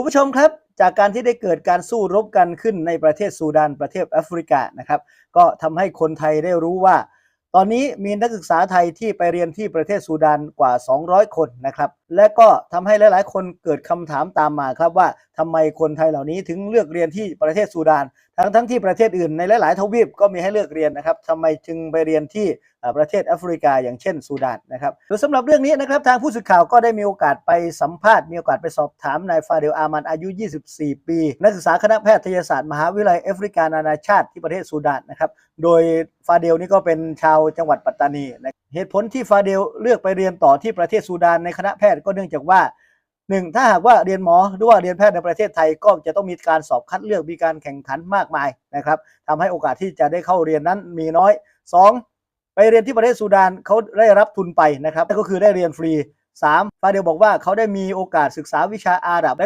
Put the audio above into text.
คุณผู้ชมครับจากการที่ได้เกิดการสู้รบกันขึ้นในประเทศซูดานประเทศแอฟริกานะครับก็ทำให้คนไทยได้รู้ว่า ตอนนี้มีนักศึกษาไทยที่ไปเรียนที่ประเทศซูดานกว่า 200 คนนะครับ และก็ทำให้หลาย ๆ คนเกิดคำถามตามมาครับว่าทำไมคนไทยเหล่านี้ถึงเลือกเรียนที่ประเทศซูดาน ทั้งทั้งที่ประเทศอื่นในหลาย ๆ ทวีปก็มีให้เลือกเรียนนะครับทำไมจึงไปเรียนที่ประเทศแอฟริกา อย่างเช่นซูดานนะครับโดยสำหรับเรื่องนี้นะครับทางผู้สื่อข่าวก็ได้มีโอกาสไปสัมภาษณ์มีโอกาสไปสอบถามนายฟาเดลอามันอายุ 24 ปี นักศึกษาคณะแพทยศาสตร์มหาวิทยาลัยแอฟริกานานาชาติที่ประเทศซูดานนะครับโดยฟาเดลนี่ก็เป็นชาวจังหวัดปัตตานี เหตุผลที่ฟาเดลเลือกไปเรียนต่อที่ประเทศซูดานในคณะแพทย์ก็เนื่องจากว่าหนึ่งถ้าหากว่าเรียนหมอหรือว่าเรียนแพทย์ในประเทศไทยก็จะต้องมีการสอบคัดเลือกมีการแข่งขันมากมายนะครับทำให้โอกาสที่จะได้เข้าเรียนนั้นมีน้อย 2. ไปเรียนที่ประเทศซูดานเขาได้รับทุนไปนะครับก็คือได้เรียนฟรี 3. ฟาเดลบอกว่าเขาได้มีโอกาสศึกษาวิชาอาหรับและ